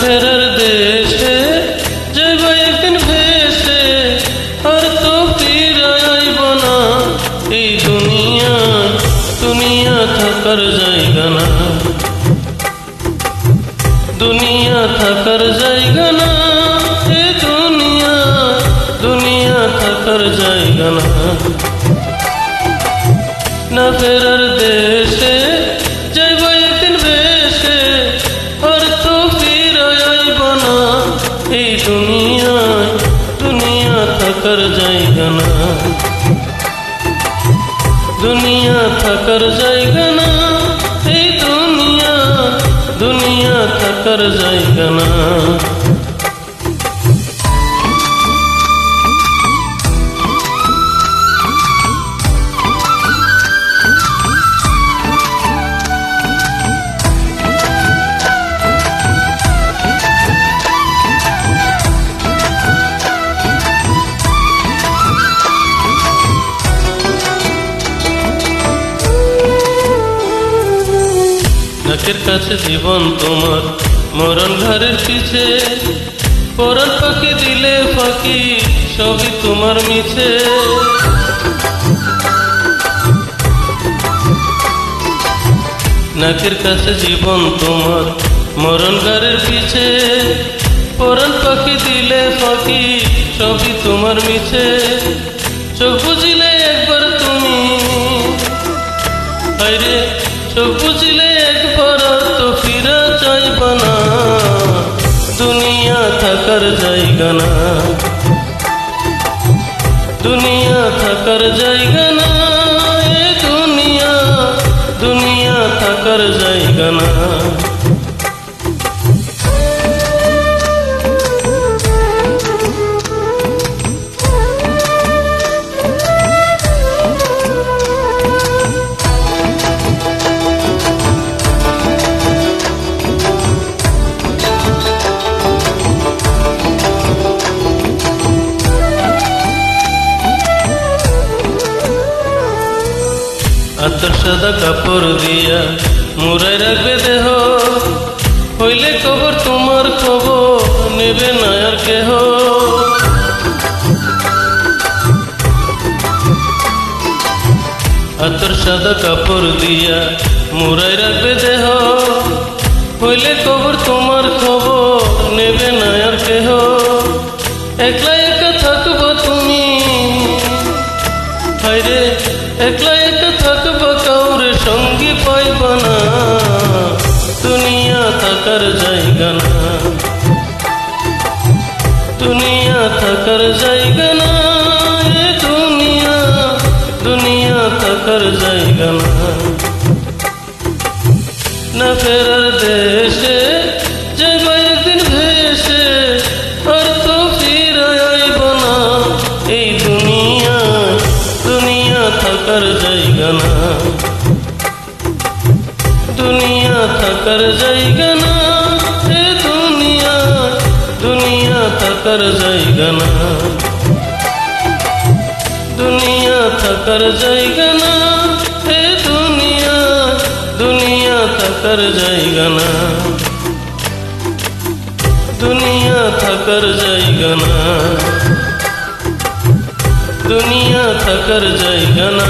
ফেরার দেশে যাইব একদিন ভেসে আর তো ফিরাইব না। এই দুনিয়া দুনিয়া থাকার জায়গা না। দুনিয়া থাকার জায়গা না, এ দুনিয়া দুনিয়া থাকার জায়গা না। না ফেরার দেশে থাকার জায়গা না। দুনিয়া থাকার জায়গা না। এই দুনিয়া দুনিয়া থাকার জায়গা না। নাকের কাছে জীবন তোমার। মরণ ঘরের পিছে, পরাণ পাখি দিলে ফাঁকি, সবই তোমার মিছে। নাকের কাছে জীবন তোমার, মরণ ঘরের পিছে, পরাণ পাখি দিলে ফাঁকি, সবই তোমার মিছে। চোখ বুঝিলে একবার তুমি চোখ বুঝলে একবার জায়গা না দুনিয়া থাকার জায়গা না দুনিয়া দুনিয়া থাকার জায়গা না সাদা কাপড় দিয়া মুরাই রাখবে দেহ। হইলে খবর তোমার খবর, নেবে না আর কেহ। আতর সাদা কাপড় দিয়া মুরাই রাখবে দেহ। হইলে তোমার খবর, নেবে আর কেহ। একলা একা থাকব তুমি। হায়রে, একলা থাকার জায়গা না। দুনিয়া থাকার জায়গা না দুনিয়া দুনিয়া থাকার জায়গা না। না ফেরার দেশে যাইব একদিন ভেসে, আর তো ফিরাইব দুনিয়া থাকার জায়গা না এ দুনিয়া দুনিয়া থাকার জায়গা না দুনিয়া থাকার জায়গা না এ দুনিয়া দুনিয়া থাকার জায়গা না দুনিয়া থাকার জায়গা না দুনিয়া থাকার জায়গা না